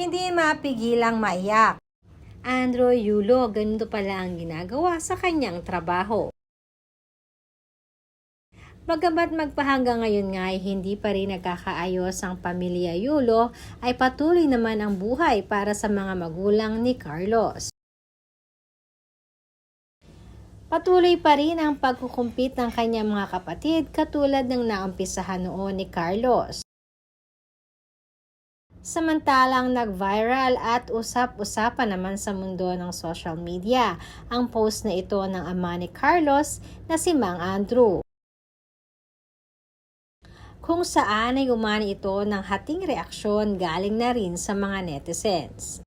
hindi mapigilang maiyak. Andrew Yulo, ganito pala ang ginagawa sa kanyang trabaho. Bagamat magpahanggang ngayon nga ay hindi pa rin nagkakaayos ang pamilya Yulo, ay patuloy naman ang buhay para sa mga magulang ni Carlos. Patuloy pa rin ang pagkukumpit ng kanyang mga kapatid katulad ng naumpisahan noon ni Carlos. Samantalang nag-viral at usap-usapan naman sa mundo ng social media ang post na ito ng ama ni Carlos na si Mang Andrew. Kung saan ay umani ito ng hating reaksyon galing na rin sa mga netizens.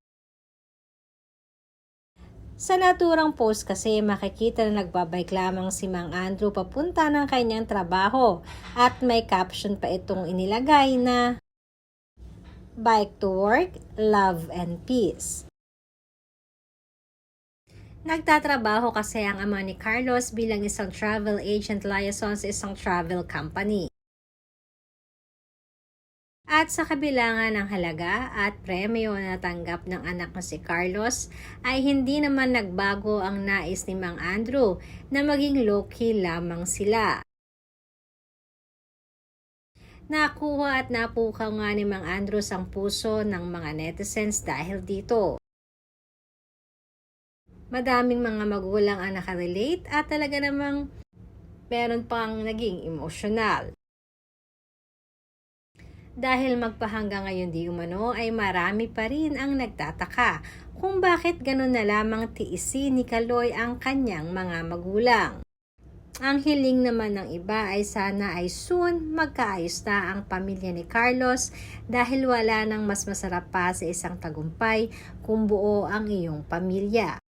Sa naturang post kasi makikita na nagbabike lamang si Mang Andrew papunta ng kanyang trabaho at may caption pa itong inilagay na Bike to work, love and peace. Nagtatrabaho kasi ang ama ni Carlos bilang isang travel agent liaison sa isang travel company. At sa kabila nga ng halaga at premyo na natanggap ng anak na si Carlos, ay hindi naman nagbago ang nais ni Mang Andrew na maging low-key lamang sila. Nakuha at napukaw nga ni Mang Andrew ang puso ng mga netizens dahil dito. Madaming mga magulang ang nakarelate at talaga namang meron pang naging emosyonal. Dahil magpahangga ngayon di umano ay marami pa rin ang nagtataka kung bakit ganun na lamang tiisin ni Kaloy ang kanyang mga magulang. Ang hiling naman ng iba ay sana ay soon magkaayos na ang pamilya ni Carlos dahil wala nang mas masarap pa sa isang tagumpay kung buo ang iyong pamilya.